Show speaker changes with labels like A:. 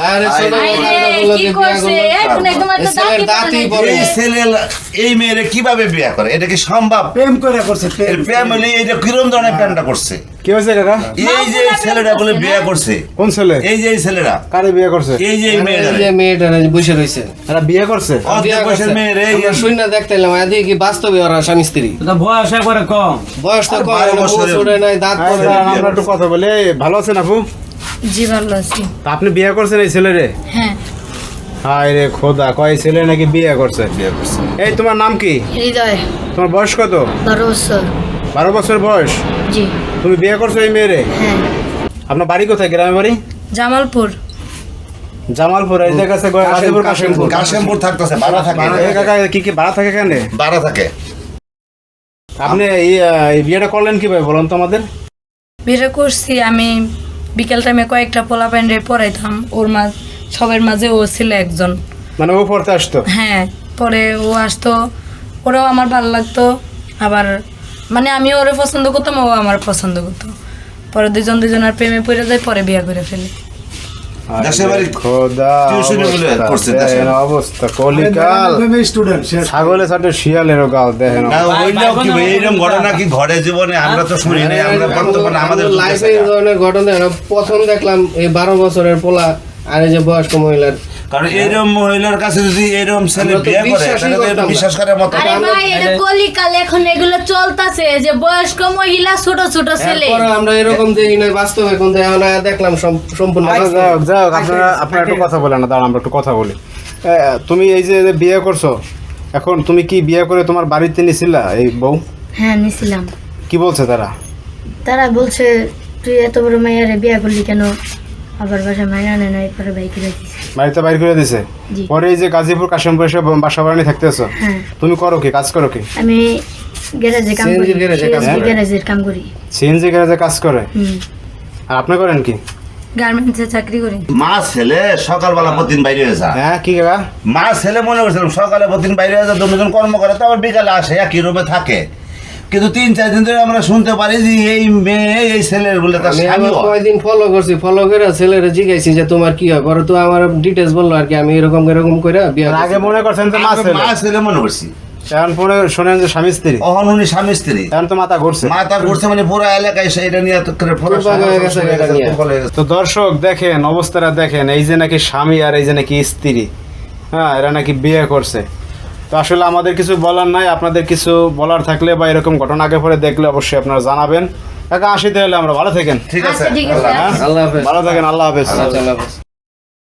A: এই ছেলের
B: দাঁতই
A: দাঁতই
B: পড়ে
A: পড়ে।
B: নাই।
C: এই ছেলে এই মেয়েরে কীভাবে বিয়ে করে? এটা কি সম্ভব?
D: প্রেম করে করছে প্রেম।
C: প্রেম হলে এইটা কিরম ধরনের প্রেমটা করছে?
D: কি হয়েছে কাকা?
C: এই যে ছেলেটা বলে বিয়ে করছে।
D: কোন ছেলে?
C: এই যে এই
D: কারে বিয়ে করছে?
C: এই যে এই
A: এই যে মেয়েটা বসে রয়েছে
D: এরা বিয়ে করছে?
C: অর্ধেক বয়সের মেয়ে রে
A: শূন্য দেখতে এলাম কি বাস্তবে ওরা স্বামী স্ত্রী?
E: বয়স একবারে কম।
A: বয়স তো কম
C: বছরের-
A: নাই দাঁত
D: আমরা একটু কথা বলে। ভালো আছেন আপু?
B: জি ভালো আছি।
D: তা আপনি বিয়ে করছেন এই ছেলেরে?
B: হ্যাঁ।
D: হায় রে খোদা কয় ছেলে নাকি বিয়ে করছে?
C: বিয়ে করছে।
D: এই তোমার নাম কি?
B: হৃদয়।
D: তোমার বয়স কত?
B: বারো বছর।
D: বারো বছর বয়স?
B: জি।
D: তুমি বিয়ে করছ এই মেয়েরে?
B: হ্যাঁ।
D: আপনার বাড়ি কোথায় গ্রামের বাড়ি?
B: জামালপুর।
D: জামালপুর এই জায়গা আছে গাজীপুর কাশিমপুর
C: কাশিমপুর থাকতেছে
D: ভাড়া থাকে। কাকা কি কি ভাড়া থাকে কেন?
C: বাড়া থাকে।
D: আপনি এই বিয়েটা করলেন কীভাবে বলুন তো আমাদের।
B: বিয়ে করছি আমি বিকেল টাইমে কয়েকটা পোলা প্যান্ডে পড়াইতাম ওর মা সবার মাঝে ও ছিল একজন।
D: মানে ও পড়তে আসতো?
B: হ্যাঁ পরে ও আসতো। ওরাও আমার ভালো লাগতো। আবার মানে আমি ওরে পছন্দ করতাম ও আমার পছন্দ করতো। পরে দুজন দুজনের প্রেমে পড়ে যায় পরে বিয়ে করে ফেলি।
C: দেশের বাড়ি
D: খোদা
C: টিউশনি বলে
D: দেখেন
C: দেশের।
D: অবস্থা কলিকাল। স্টুডেন্ট ছাগলের সাথে শিয়ালেরও গাল দেখেন
C: না ওইটাও কি ভাই, এইরকম ঘটনা কি জীবনে? আমরা তো শুনি নাই আমরা বর্তমানে আমাদের
A: লাইফে এই ধরনের ঘটনা প্রথম দেখলাম এই বারো বছরের পোলা আর এই যে বয়স্ক মহিলার
C: কারণ এরকম মহিলার কাছে যদি এরকম ছেলে বিয়ে করে তাহলে। বিশ্বাস করার মতো
B: আরে ভাই এটা কলিকাল এখন এগুলো চলতেছে যে বয়স্ক মহিলা ছোট ছোট ছেলে।
A: আমরা এরকম দেখি না বাস্তবে এখন দেখলাম সম্পূর্ণ
D: আচ্ছা, যাই হোক, আপনারা আপনারা একটু কথা বলেন না দাঁড়ান আমরা একটু কথা বলি। তুমি এই যে যে বিয়ে করছ এখন তুমি কি বিয়ে করে তোমার বাড়িতে নিছিলা এই বউ?
B: হ্যাঁ নিছিলাম।
D: কি বলছে তারা?
B: তারা বলছে তুই এত বড় মেয়েরে বিয়ে করলি কেন? আবার বাসা মাইনা এরপরে বাইকে রাখিস
D: বাড়িতে বাইর করে দিছে? পরে এই যে গাজীপুর কাশিমপুর এসে বাসা বাড়ি থাকতেছো?
B: হ্যাঁ।
D: তুমি করো কি? কাজ করো কি?
B: আমি গ্যারেজে কাম করি
A: করে।
B: গ্যারেজের কাম করি।
D: সিএনজি গ্যারেজে কাজ করে? আর আপনি করেন কি?
B: গার্মেন্টসে চাকরি করি।
C: মা ছেলে সকালবেলা প্রতিদিন বাইরে হয়ে যায়।
D: হ্যাঁ কি কাকা
C: মা ছেলে মনে করছিলাম সকালে প্রতিদিন বাইরে হয়ে যায় দুজন কর্ম করে তো আবার বিকালে আসে একই রুমে থাকে। কিন্তু তিন চার দিন ধরে আমরা শুনতে পারি যে এই মেয়ে এই ছেলের বলে তার
A: আমি
C: স্বামী
A: আবার কয়দিন ফলো করছি ফলো করে ছেলেরে জিজ্ঞাসি যে তোমার কি হয়? পরে তো আমার ডিটেলস বলল আর কি আমি এরকম এরকম করে বিয়ে
D: আগে মনে করছেন যে মা ছেলে।
C: মা ছেলে মনে করছি।
D: এখন পরে শোনেন যে স্বামী স্ত্রী।
C: অহন উনি স্বামী স্ত্রী।
D: এখন তো মাথা ঘুরছে।
C: মাথা ঘুরছে মানে পুরো এলাকায় এটা নিয়ে তো করে পুরো
A: দুর্ভাগ্য গেছে এটা নিয়ে।
C: দুর্বল গেছে।
D: তো দর্শক দেখেন অবস্থাটা দেখেন এই যে নাকি স্বামী আর এই যে নাকি স্ত্রী হ্যাঁ এরা নাকি বিয়ে করছে। তো আসলে আমাদের কিছু বলার নাই আপনাদের কিছু বলার থাকলে বা এরকম ঘটনা আগে পরে দেখলে অবশ্যই আপনারা জানাবেন। কাকা আসি তাহলে আমরা ভালো থাকেন।
C: ঠিক আছে
B: আচ্ছা, ঠিক আছে।
C: আল্লাহ হাফেজ।
A: আল্লাহ হাফেজ।
D: ভালো থাকেন আল্লাহ হাফেজ।
A: আল্লাহ হাফেজ।